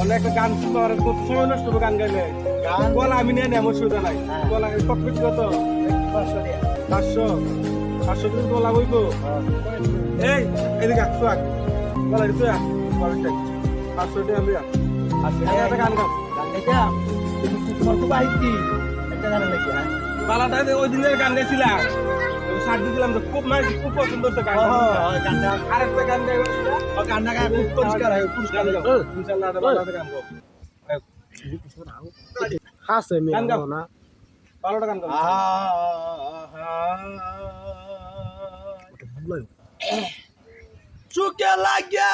অনেক গান হবে গান গাইলে কলা আমি নিয়ে আমার সুবিধা নাই কত পাঁচশো কিন্তু কলা বইবো এই এদিকে কলা তুই আস কলাটা পাঁচশো টাকা আমি একটা গান গাও বালাটা ওই দিনের গান গাইছিলাম সার দিয়েছিলাম তো খুব মার খুব পছন্দ হচ্ছে গান আরেকটা গান গাইছিলাম পুরস্কার হয় পুরস্কার ইনশাআল্লাহ বালাটা গান হাসে না গান সুখে লাগিয়া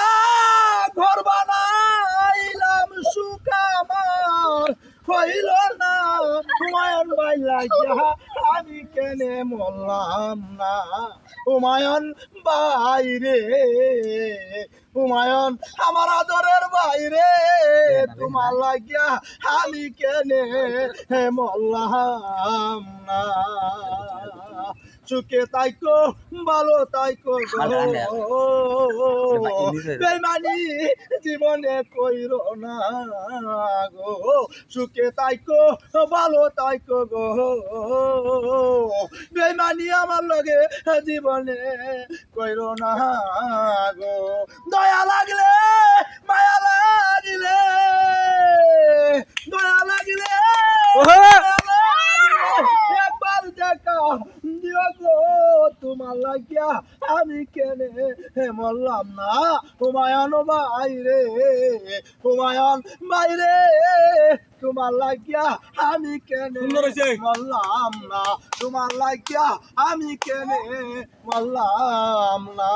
ঘর বানাইলাম, সুখ আমার। হইল না, হুমায়ুন ভাই লাগিয়া আমি কেনে মরলাম না। হুমায়ুন বাইরে হুমায়ুন আমার আদরের বাইরে তোমার লাগিয়া আমি কেনে মরলাম না। সুখে তাইকো ভালো তাইকো বেমানি জীবনে কইর না গো। সুখে তাইকো ভালো তাইকো গো। বেমানি আমার লগে জীবনে কইর না গো। দয়া লাগলে মায়া লাগিলে। দয়া লাগলে দয়া লাগলে, একবার দেখা দিও গো তোমার লাগিয়া আমি কেনে? মরলাম না। হুমায়ুন বাইরে হুমায়ুন বাইরে তোমার লাগিয়া আমি কেনে? মরলাম না। তোমার লাগিয়া আমি কেনে? মরলাম না।